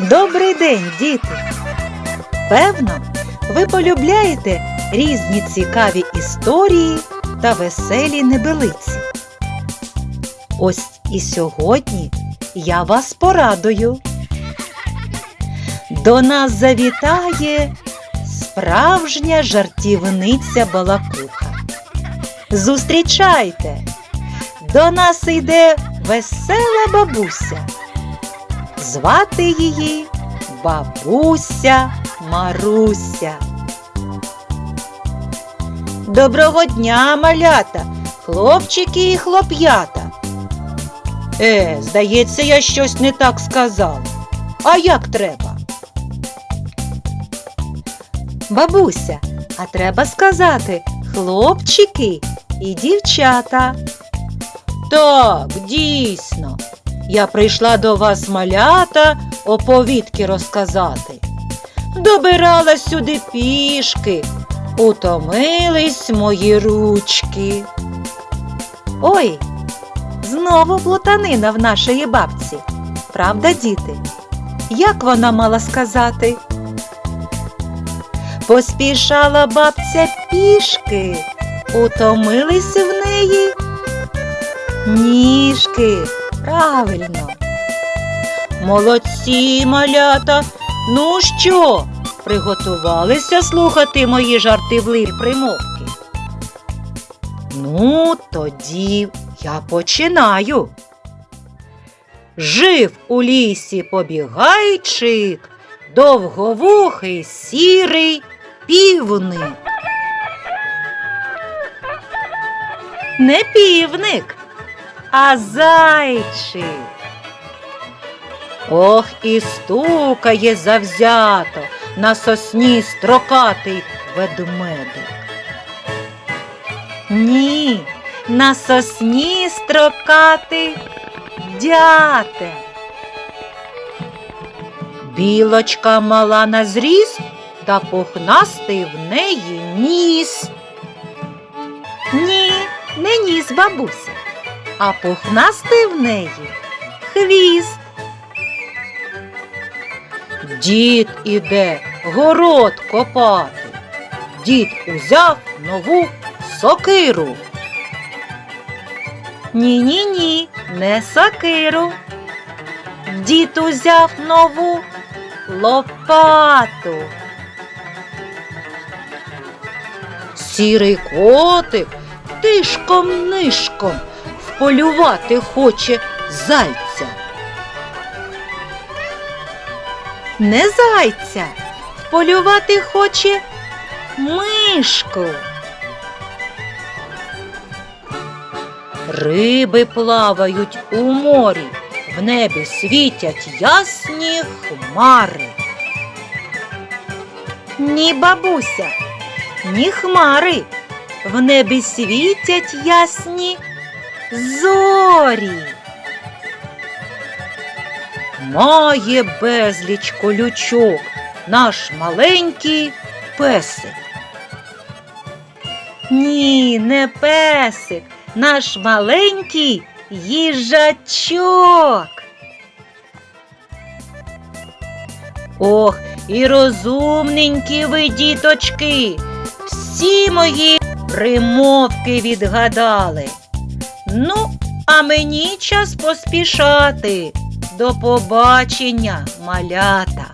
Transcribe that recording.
Добрий день, діти! Певно, ви полюбляєте різні цікаві історії та веселі небелиці. Ось і сьогодні я вас порадую. До нас завітає справжня жартівниця балакуха. Зустрічайте! До нас йде весела бабуся. Звати її бабуся Маруся. Доброго дня, малята, хлопчики і хлоп'ята. Е, здається, я щось не так сказав. А як треба? Бабуся, а треба сказати хлопчики і дівчата. Так, дійсно. Я прийшла до вас малята оповідки розказати. Добиралась сюди пішки, утомились мої ручки. Ой, знову плутанина в нашої бабці. Правда, діти? Як вона мала сказати? Поспішала бабця пішки, утомились в неї ніжки. Правильно. Молодці, малята. Ну що, приготувалися слухати мої жартівливі примовки? Ну, тоді я починаю. Жив у лісі побігайчик, довговухий сірий півник. Не півник, а зайчик. Ох, і стукає завзято на сосні строкатий ведмедик. Ні, на сосні строкатий дятел. Білочка мала на зріст та пухнастий в неї ніс. Ні, не ніс бабуся, а пухнастий в неї хвіст. Дід іде город копати. Дід узяв нову сокиру. Ні-ні ні, не сокиру. Дід узяв нову лопату. Сірий котик тишком нишком вполювати хоче зайця. Не зайця, вполювати хоче мишку. Риби плавають у морі, в небі світять ясні хмари. Ні, бабуся, ні хмари, в небі світять ясні зорі. Має безліч колючок наш маленький песик. Ні, не песик, наш маленький їжачок. Ох, і розумненькі ви, діточки, всі мої примовки відгадали. Ну, а мені час поспішати. До побачення, малята!